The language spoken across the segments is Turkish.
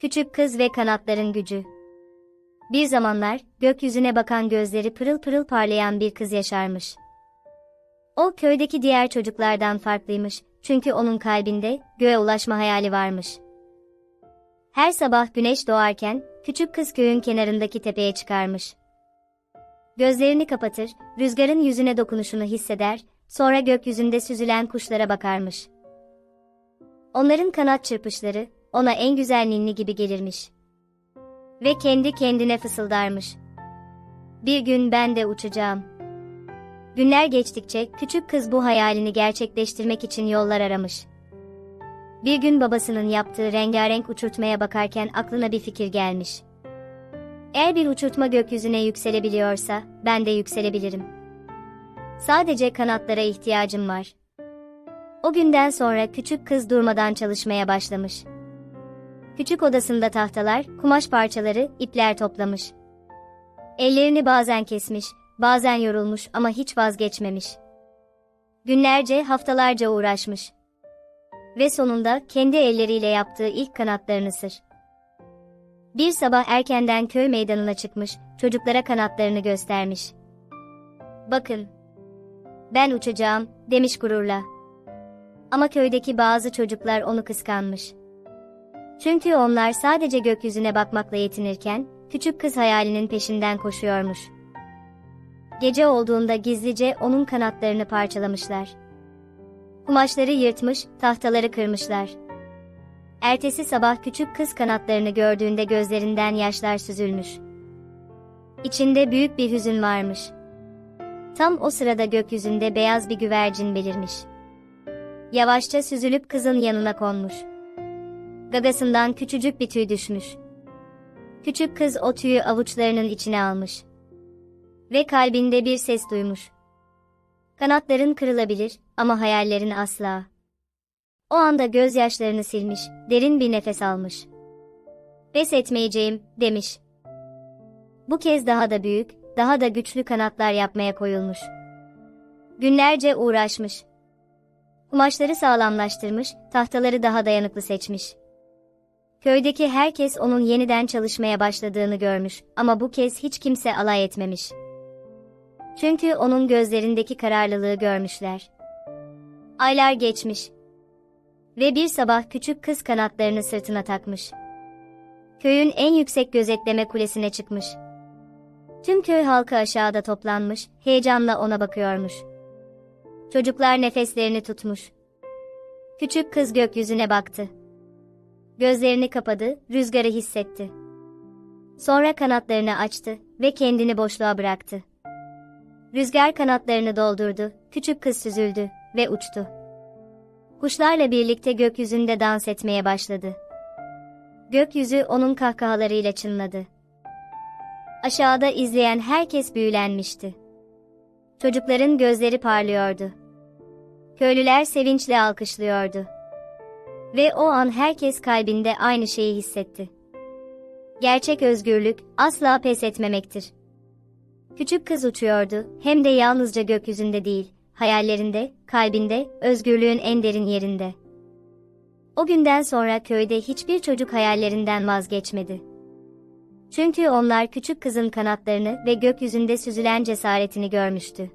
Küçük kız ve kanatların gücü. Bir zamanlar gökyüzüne bakan gözleri pırıl pırıl parlayan bir kız yaşarmış. O köydeki diğer çocuklardan farklıymış çünkü onun kalbinde göğe ulaşma hayali varmış. Her sabah güneş doğarken küçük kız köyün kenarındaki tepeye çıkarmış. Gözlerini kapatır, rüzgarın yüzüne dokunuşunu hisseder, sonra gökyüzünde süzülen kuşlara bakarmış. Onların kanat çırpışları ona en güzel ninni gibi gelirmiş. Ve kendi kendine fısıldarmış. Bir gün ben de uçacağım. Günler geçtikçe küçük kız bu hayalini gerçekleştirmek için yollar aramış. Bir gün babasının yaptığı rengarenk uçurtmaya bakarken aklına bir fikir gelmiş. Eğer bir uçurtma gökyüzüne yükselebiliyorsa, ben de yükselebilirim. Sadece kanatlara ihtiyacım var. O günden sonra küçük kız durmadan çalışmaya başlamış. Küçük odasında tahtalar, kumaş parçaları, ipler toplamış. Ellerini bazen kesmiş, bazen yorulmuş ama hiç vazgeçmemiş. Günlerce, haftalarca uğraşmış. Ve sonunda kendi elleriyle yaptığı ilk kanatlarını sır. Bir sabah erkenden köy meydanına çıkmış, çocuklara kanatlarını göstermiş. Bakın. Ben uçacağım, demiş gururla. Ama köydeki bazı çocuklar onu kıskanmış. Çünkü onlar sadece gökyüzüne bakmakla yetinirken, küçük kız hayalinin peşinden koşuyormuş. Gece olduğunda gizlice onun kanatlarını parçalamışlar. Kumaşları yırtmış, tahtaları kırmışlar. Ertesi sabah küçük kız kanatlarını gördüğünde gözlerinden yaşlar süzülmüş. İçinde büyük bir hüzün varmış. Tam o sırada gökyüzünde beyaz bir güvercin belirmiş. Yavaşça süzülüp kızın yanına konmuş. Gagasından küçücük bir tüy düşmüş. Küçük kız o tüyü avuçlarının içine almış. Ve kalbinde bir ses duymuş. Kanatların kırılabilir ama hayallerin asla. O anda gözyaşlarını silmiş, derin bir nefes almış. Pes etmeyeceğim, demiş. Bu kez daha da büyük, daha da güçlü kanatlar yapmaya koyulmuş. Günlerce uğraşmış. Kumaşları sağlamlaştırmış, tahtaları daha dayanıklı seçmiş. Köydeki herkes onun yeniden çalışmaya başladığını görmüş ama bu kez hiç kimse alay etmemiş. Çünkü onun gözlerindeki kararlılığı görmüşler. Aylar geçmiş. Ve bir sabah küçük kız kanatlarını sırtına takmış. Köyün en yüksek gözetleme kulesine çıkmış. Tüm köy halkı aşağıda toplanmış, heyecanla ona bakıyormuş. Çocuklar nefeslerini tutmuş. Küçük kız gökyüzüne baktı. Gözlerini kapadı, rüzgarı hissetti. Sonra kanatlarını açtı ve kendini boşluğa bıraktı. Rüzgar kanatlarını doldurdu, küçük kız süzüldü ve uçtu. Kuşlarla birlikte gökyüzünde dans etmeye başladı. Gökyüzü onun kahkahalarıyla çınladı. Aşağıda izleyen herkes büyülenmişti. Çocukların gözleri parlıyordu. Köylüler sevinçle alkışlıyordu. Ve o an herkes kalbinde aynı şeyi hissetti. Gerçek özgürlük asla pes etmemektir. Küçük kız uçuyordu, hem de yalnızca gökyüzünde değil, hayallerinde, kalbinde, özgürlüğün en derin yerinde. O günden sonra köyde hiçbir çocuk hayallerinden vazgeçmedi. Çünkü onlar küçük kızın kanatlarını ve gökyüzünde süzülen cesaretini görmüştü.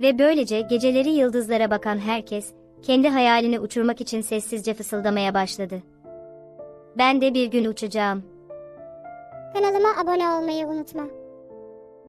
Ve böylece geceleri yıldızlara bakan herkes, kendi hayalini uçurmak için sessizce fısıldamaya başladı. Ben de bir gün uçacağım. Kanalıma abone olmayı unutma.